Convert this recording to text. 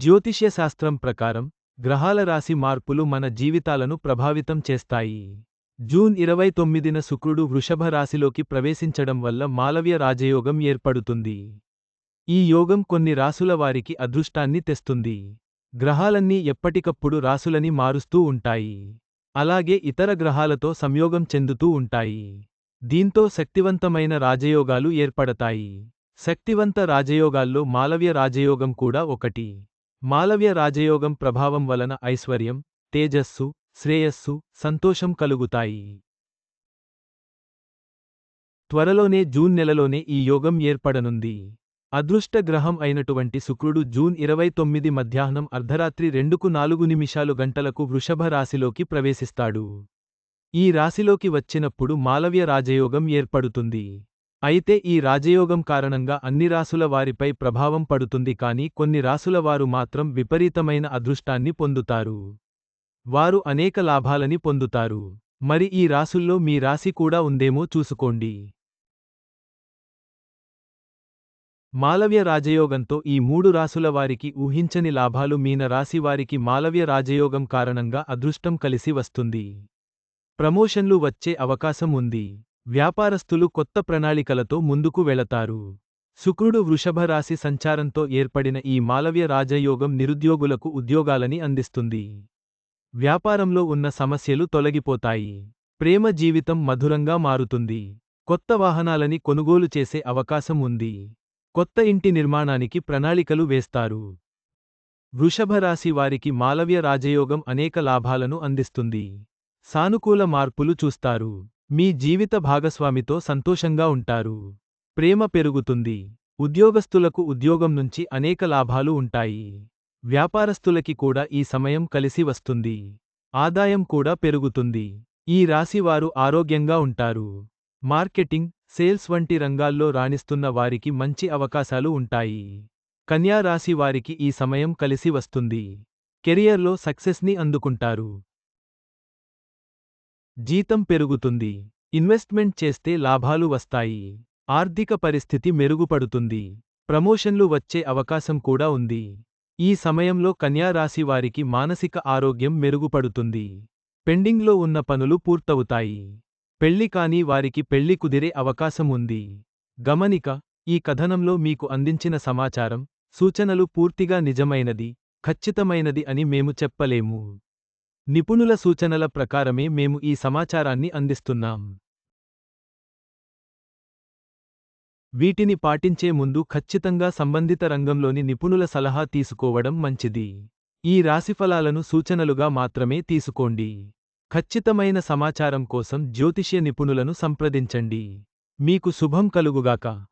జ్యోతిష్యశాస్త్రం ప్రకారం గ్రహాల రాశి మార్పులు మన జీవితాలను ప్రభావితం చేస్తాయి. జూన్ ఇరవై తొమ్మిదిన శుక్రుడు వృషభ రాశిలోకి ప్రవేశించడం వల్ల మాలవ్య రాజయోగం ఏర్పడుతుంది. ఈ యోగం కొన్ని రాసుల వారికి అదృష్టాన్ని తెస్తుంది. గ్రహాలన్నీ ఎప్పటికప్పుడు రాసులని మారుస్తూ ఉంటాయి. అలాగే ఇతర గ్రహాలతో సంయోగం చెందుతూ ఉంటాయి. దీంతో శక్తివంతమైన రాజయోగాలు ఏర్పడతాయి. శక్తివంత రాజయోగాల్లో మాలవ్య రాజయోగం కూడా ఒకటి. మాలవ్య రాజయోగం ప్రభావం వలన ఐశ్వర్యం తేజస్సు శ్రేయస్సు సంతోషం కలుగుతాయి. త్వరలోనే జూన్ నెలలోనే ఈ యోగం ఏర్పడనుంది. అదృష్ట గ్రహం అయినటువంటి శుక్రుడు జూన్ ఇరవై తొమ్మిది మధ్యాహ్నం అర్ధరాత్రి రెండుకు నాలుగు నిమిషాలు గంటలకు వృషభ రాశిలోకి ప్రవేశిస్తాడు. ఈ రాశిలోకి వచ్చినప్పుడు మాలవ్య రాజయోగం ఏర్పడుతుంది. అయితే ఈ రాజయోగం కారణంగా అన్ని రాసుల వారిపై ప్రభావం పడుతుంది కాని కొన్ని రాసుల వారు మాత్రం విపరీతమైన అదృష్టాన్ని పొందుతారు. వారు అనేక లాభాలని పొందుతారు. మరి ఈ రాసుల్లో మీ రాశి కూడా ఉందేమో చూసుకోండి. మాలవ్య రాజయోగంతో ఈ మూడు రాసుల వారికి ఊహించని లాభాలు మీన రాశి వారికి మాలవ్య రాజయోగం కారణంగా అదృష్టం కలిసి వస్తుంది. ప్రమోషన్లు వచ్చే అవకాశం ఉంది. వ్యాపారస్తులు కొత్త ప్రణాళికలతో ముందుకు వెళతారు. శుక్రుడు వృషభ రాశి సంచారంతో ఏర్పడిన ఈ మాలవ్య రాజయోగం నిరుద్యోగులకు ఉద్యోగాలని అందిస్తుంది. వ్యాపారంలో ఉన్న సమస్యలు తొలగిపోతాయి. ప్రేమ జీవితం మధురంగా మారుతుంది. కొత్త వాహనాలని కొనుగోలు చేసే అవకాశం ఉంది. కొత్త ఇంటి నిర్మాణానికి ప్రణాళికలు వేస్తారు. వృషభ రాశి వారికి మాలవ్య రాజయోగం అనేక లాభాలను అందిస్తుంది. సానుకూల మార్పులు చూస్తారు. మీ జీవిత భాగస్వామితో సంతోషంగా ఉంటారు. ప్రేమ పెరుగుతుంది. ఉద్యోగస్తులకు ఉద్యోగం నుంచి అనేక లాభాలు ఉంటాయి. వ్యాపారస్తులకి కూడా ఈ సమయం కలిసి వస్తుంది. ఆదాయం కూడా పెరుగుతుంది. ఈ రాశివారు ఆరోగ్యంగా ఉంటారు. మార్కెటింగ్ సేల్స్ వంటి రంగాల్లో రాణిస్తున్న వారికి మంచి అవకాశాలు ఉంటాయి. కన్యా రాశి వారికి ఈ సమయం కలిసి వస్తుంది. కెరియర్లో సక్సెస్ని అందుకుంటారు. జీతం పెరుగుతుంది. ఇన్వెస్ట్మెంట్ చేస్తే లాభాలు వస్తాయి. ఆర్థిక పరిస్థితి మెరుగుపడుతుంది. ప్రమోషన్లు వచ్చే అవకాశం కూడా ఉంది. ఈ సమయంలో కన్యారాశి వారికి మానసిక ఆరోగ్యం మెరుగుపడుతుంది. పెండింగ్లో ఉన్న పనులు పూర్తవుతాయి. పెళ్ళి కాని వారికి పెళ్ళి కుదిరే అవకాశం ఉంది. గమనిక ఈ కథనంలో మీకు అందించిన సమాచారం సూచనలు పూర్తిగా నిజమైనది ఖచ్చితమైనది అని మేము చెప్పలేము. నిపుణుల సూచనల ప్రకారమే మేము ఈ సమాచారాన్ని అందిస్తున్నాం. వీటిని పాటించే ముందు ఖచ్చితంగా సంబంధిత రంగంలోని నిపుణుల సలహా తీసుకోవడం మంచిది. ఈ రాశిఫలాలను సూచనలుగా మాత్రమే తీసుకోండి. ఖచ్చితమైన సమాచారం కోసం జ్యోతిష్య నిపుణులను సంప్రదించండి. మీకు శుభం కలుగుగాక.